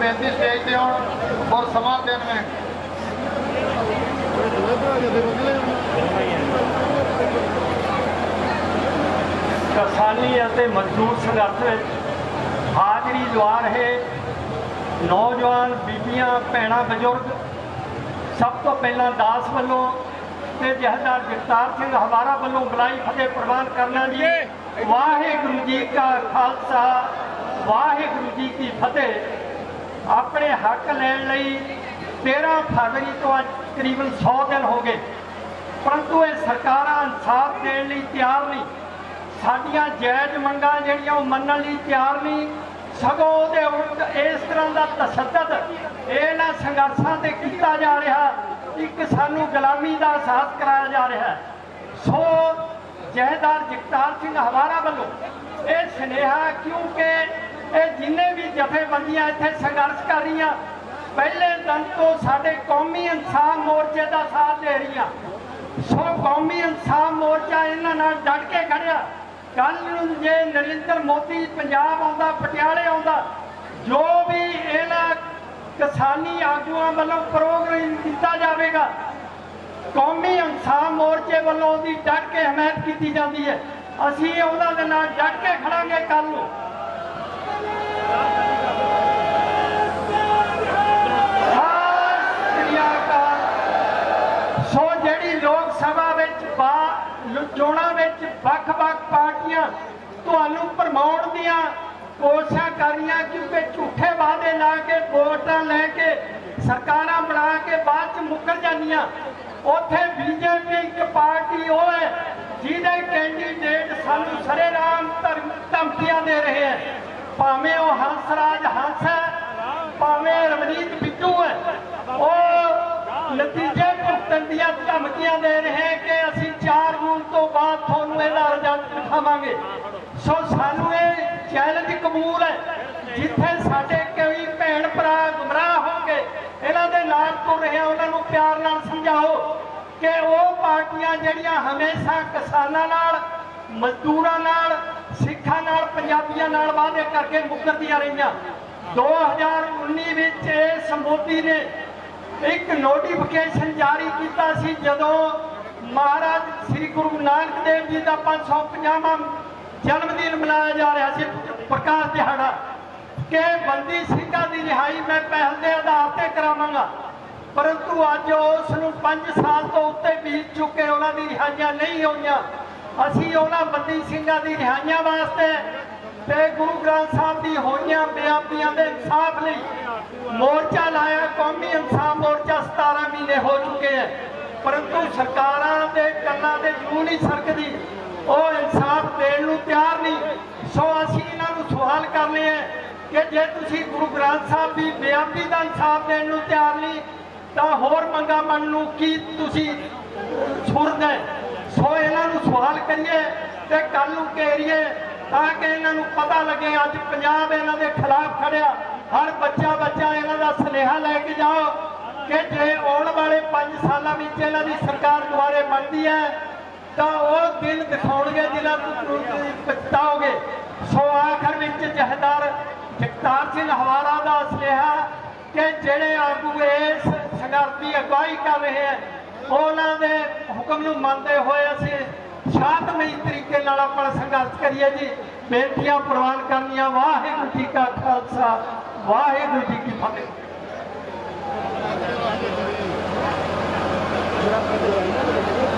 ਬੇਨਤੀ ਸਟੇਜ ਤੇ ਆਉਣ ਔਰ ਸਮਾਂ ਦੇਣ ਮਿੰਟ ਕਿਸਾਨੀ ਅਤੇ ਮਜ਼ਦੂਰ ਸੰਘਰਸ਼ ਵਿੱਚ ਹਾਜ਼ਰੀ ਲਵਾ ਰਹੇ ਨੌਜਵਾਨ ਬੀਬੀਆਂ ਭੈਣਾਂ ਬਜ਼ੁਰਗ ਸਭ ਤੋਂ ਪਹਿਲਾਂ ਦਾਸ ਵੱਲੋਂ ਤੇ ਜਹਦਾਰ ਜਗਤਾਰ ਸਿੰਘ ਹਵਾਰਾ ਵੱਲੋਂ ਬੁਲਾਈ ਫਤਿਹ ਪ੍ਰਵਾਨ ਕਰਨਾ ਜੀ। ਵਾਹਿਗੁਰੂ ਜੀ ਕਾ ਖਾਲਸਾ ਵਾਹਿਗੁਰੂ ਜੀ ਕੀ ਫਤਿਹ। ਆਪਣੇ ਹੱਕ ਲੈਣ ਲਈ 13 ਫਰਵਰੀ ਤੋਂ ਅੱਜ ਤਕਰੀਬਨ 100 ਦਿਨ ਹੋ ਗਏ। ਪਰੰਤੂ ਇਹ ਸਰਕਾਰਾਂ ਇਨਸਾਫ ਦੇਣ ਲਈ ਤਿਆਰ ਨਹੀਂ। ਸਾਡੀਆਂ ਜਾਇਜ਼ ਮੰਗਾਂ ਜਿਹੜੀਆਂ ਉਹ ਮੰਨਣ ਲਈ ਤਿਆਰ ਨਹੀਂ। ਸਗੋਂ ਉਹਦੇ ਉਲਟ ਇਸ ਤਰ੍ਹਾਂ ਦਾ ਤਸ਼ੱਦਦ ਇਹਨਾਂ ਸੰਘਰਸ਼ਾਂ ਤੇ ਕੀਤਾ ਜਾ ਰਿਹਾ ਇੱਕ ਸਾਨੂੰ ਗੁਲਾਮੀ ਦਾ ਅਹਿਸਾਸ ਕਰਾਇਆ ਜਾ ਰਿਹਾ ਸੋ ਜਹਦਾਰ ਜਗਤਾਰ ਸਿੰਘ ਹਵਾਰਾ ਵੱਲੋਂ ਇਹ ਸੁਨੇਹਾ ਕਿਉਂਕਿ ਇਹ ਜਿੰਨੇ ਵੀ ਜਥੇਬੰਦੀਆਂ ਇੱਥੇ ਸੰਘਰਸ਼ ਕਰ ਰਹੀਆਂ, ਪਹਿਲੇ ਦਿਨ ਤੋਂ ਸਾਡੇ ਕੌਮੀ ਇਨਸਾਫ ਮੋਰਚੇ ਦਾ ਸਾਥ ਦੇ ਰਹੀਆਂ। ਸੋ ਕੌਮੀ ਇਨਸਾਫ ਮੋਰਚਾ ਇਹਨਾਂ ਨਾਲ ਡਟ ਕੇ ਖੜਿਆ। ਕੱਲ ਨੂੰ ਜੇ ਨਰਿੰਦਰ ਮੋਦੀ ਪੰਜਾਬ ਆਉਂਦਾ, ਪਟਿਆਲੇ ਆਉਂਦਾ, ਜੋ ਵੀ ਇਹਨਾਂ ਕਿਸਾਨੀ ਆਗੂਆਂ ਵੱਲੋਂ ਪ੍ਰੋਗਰਾਮ ਕੀਤਾ ਜਾਵੇਗਾ, ਕੌਮੀ ਇਨਸਾਫ ਮੋਰਚੇ ਵੱਲੋਂ ਉਹਦੀ ਡਟ ਕੇ ਹਮਾਇਤ ਕੀਤੀ ਜਾਂਦੀ ਹੈ। ਅਸੀਂ ਉਹਨਾਂ ਦੇ ਨਾਲ ਡਟ ਕੇ ਖੜਾਂਗੇ ਕੱਲ ਨੂੰ। ਸੋ ਜਿਹੜੀ ਲੋਕ ਸਭਾ ਵਿੱਚ ਬਾ ਚੋਣਾਂ ਵਿੱਚ ਵੱਖ-ਵੱਖ ਪਾਰਟੀਆਂ ਤੁਹਾਨੂੰ ਭਰਮਾਉਣ ਦੀਆਂ ਕੋਸ਼ਿਸ਼ਾਂ ਕਰ ਰਹੀਆਂ ਕਿਉਂਕਿ ਝੂਠੇ ਵਾਅਦੇ ਲਾ ਕੇ, ਵੋਟਾਂ ਲੈ ਕੇ, ਸਰਕਾਰਾਂ ਬਣਾ ਕੇ ਬਾਅਦ ਚ ਮੁੱਕਰ ਜਾਂਦੀਆਂ। ਉੱਥੇ ਬੀਜੇਪੀ ਇੱਕ ਪਾਰਟੀ ਉਹ ਹੈ ਜਿਹਦੇ ਕੈਂਡੀਡੇਟ ਸਾਨੂੰ ਸਰੇਰਾਮ ਧਰਮ ਧਮਕੀਆਂ ਦੇ ਰਹੇ ਹੈ। ਭਾਵੇਂ ਉਹ ਹੰਸਰਾਜ ਹੰਸ ਹੈ, ਭਾਵੇਂ ਰਵਨੀਤ ਬਿੱਟੂ ਹੈ, ਉਹ ਨਤੀਜੇ ਭੁਗਤਣ ਦੀਆਂ ਧਮਕੀਆਂ ਦੇ ਰਹੇ ਕਿ ਅਸੀਂ 4 ਜੂਨ ਤੋਂ ਬਾਅਦ ਤੁਹਾਨੂੰ ਇਹਦਾ ਰਿਜ਼ਲਟ ਦਿਖਾਵਾਂਗੇ। ਸੋ ਸਾਨੂੰ ਇਹ ਚੈਲੰਜ ਕਬੂਲ ਹੈ, ਜਿੱਥੇ ਸਾਡੇ ਕਈ ਭੈਣ ਭਰਾ ਗੁੰਮਰਾਹ ਹੋ ਹੋਣਗੇ, ਇਹਨਾਂ ਦੇ ਨਾਲ ਤੁਰ ਰਹੇ ਉਹਨਾਂ ਨੂੰ ਪਿਆਰ ਨਾਲ ਸਮਝਾਓ ਕਿ ਉਹ ਪਾਰਟੀਆਂ ਜਿਹੜੀਆਂ ਹਮੇਸ਼ਾ ਕਿਸਾਨਾਂ ਨਾਲ, ਮਜ਼ਦੂਰਾਂ ਨਾਲ ਪੰਜਾਬੀਆਂ ਨਾਲ ਵਾਅਦੇ ਕਰਕੇ ਮੁੱਕਰਦੀਆਂ ਰਹੀਆਂ। 2019 ਵਿੱਚ ਇਸ ਮੋਦੀ ਨੇ ਇੱਕ ਨੋਟੀਫਿਕੇਸ਼ਨ ਜਾਰੀ ਕੀਤਾ ਸੀ ਜਦੋਂ ਮਹਾਰਾਜ ਸ੍ਰੀ ਗੁਰੂ ਨਾਨਕ ਦੇਵ ਜੀ ਦਾ 550ਵਾਂ ਜਨਮ ਦਿਨ ਮਨਾਇਆ ਜਾ ਰਿਹਾ ਸੀ। ਪ੍ਰਕਾਸ਼ ਦਿਹਾੜਾ ਕਿ ਬੰਦੀ ਸਿੰਘਾਂ ਦੀ ਰਿਹਾਈ ਮੈਂ ਪਹਿਲ ਦੇ ਆਧਾਰ ਤੇ ਕਰਾਵਾਂਗਾ। ਪਰੰਤੂ ਅੱਜ ਉਸ ਨੂੰ 5 ਸਾਲ ਤੋਂ ਉੱਤੇ ਬੀਤ ਚੁੱਕੇ ਉਹਨਾਂ ਦੀ ਰਿਹਾਈਆਂ ਨਹੀਂ ਹੋਈਆਂ। ਅਸੀਂ ਉਹਨਾਂ ਬੰਦੀ ਸਿੰਘਾਂ ਦੀ ਰਿਹਾਈਆਂ ਵਾਸਤੇ ਤੇ ਗੁਰੂ ਗ੍ਰੰਥ ਸਾਹਿਬ ਦੀ ਹੋਈਆਂ ਬੇਅਦਬੀਆਂ ਦੇ ਇਨਸਾਫ ਲਈ ਮੋਰਚਾ ਲਾਇਆ, ਕੌਮੀ ਇਨਸਾਫ ਮੋਰਚਾ 17 ਮਹੀਨੇ ਹੋ ਚੁੱਕੇ ਹੈ। ਪਰੰਤੂ ਸਰਕਾਰਾਂ ਦੇ ਕੰਨਾਂ ਤੇ ਜੂ ਨਹੀਂ ਸਰਕਦੀ। ਉਹ ਇਨਸਾਫ ਦੇਣ ਨੂੰ ਤਿਆਰ ਨਹੀਂ। ਸੋ ਅਸੀਂ ਇਹਨਾਂ ਨੂੰ ਸਵਾਲ ਕਰਨੇ ਹੈ ਕਿ ਜੇ ਤੁਸੀਂ ਗੁਰੂ ਗ੍ਰੰਥ ਸਾਹਿਬ ਦੀ ਬੇਅਦਬੀ ਦਾ ਇਨਸਾਫ ਦੇਣ ਨੂੰ ਤਿਆਰ ਨਹੀਂ, ਤਾਂ ਹੋਰ ਮੰਗਾ ਮੰਨ ਨੂੰ ਕੀ ਤੁਸੀਂ ਸੁਰਦ ਸੋ ਇਹਨਾਂ ਨੂੰ ਸਵਾਲ ਕਰੀਏ ਤੇ ਕੱਲ ਨੂੰ ਘੇਰੀਏ। ਤਾਂ ਕਿ ਇਹਨਾਂ ਨੂੰ ਪਤਾ ਲੱਗੇ ਅੱਜ ਪੰਜਾਬ ਇਹਨਾਂ ਦੇ ਖਿਲਾਫ ਖੜਿਆ। ਹਰ ਬੱਚਾ ਬੱਚਾ ਇਹਨਾਂ ਦਾ ਸੁਨੇਹਾ ਲੈ ਕੇ ਜਾਓ ਕਿ ਜੇ ਆਉਣ ਵਾਲੇ 5 ਸਾਲਾਂ ਵਿੱਚ ਇਹਨਾਂ ਦੀ ਸਰਕਾਰ ਦੁਆਰੇ ਬਣਦੀ ਹੈ, ਤਾਂ ਉਹ ਦਿਨ ਦਿਖਾਉਣਗੇ ਜਿਨ੍ਹਾਂ ਨੂੰ ਪਛਤਾਓਗੇ। ਸੋ ਆਖਰ ਵਿੱਚ ਜਹਦਾਰ ਜਗਤਾਰ ਸਿੰਘ ਹਵਾਰਾ ਦਾ ਸੁਨੇਹਾ ਕਿ ਜਿਹੜੇ ਆਗੂ ਇਸ ਸੰਘਰਸ਼ ਦੀ ਅਗਵਾਈ ਕਰ ਰਹੇ ਹੈ, ਉਹਨਾਂ ਦੇ ਹੁਕਮ ਨੂੰ ਮੰਨਦੇ ਹੋਏ ਅਸੀਂ ਸ਼ਾਂਤਮਈ ਤਰੀਕੇ ਨਾਲ ਆਪਣਾ ਸੰਘਰਸ਼ ਕਰੀਏ ਜੀ। ਬੇਨਤੀਆਂ ਪ੍ਰਵਾਨ ਕਰਨੀਆਂ। ਵਾਹਿਗੁਰੂ ਜੀ ਕਾ ਖਾਲਸਾ। ਵਾਹਿਗੁਰੂ ਜੀ ਕੀ ਫਤਿਹ।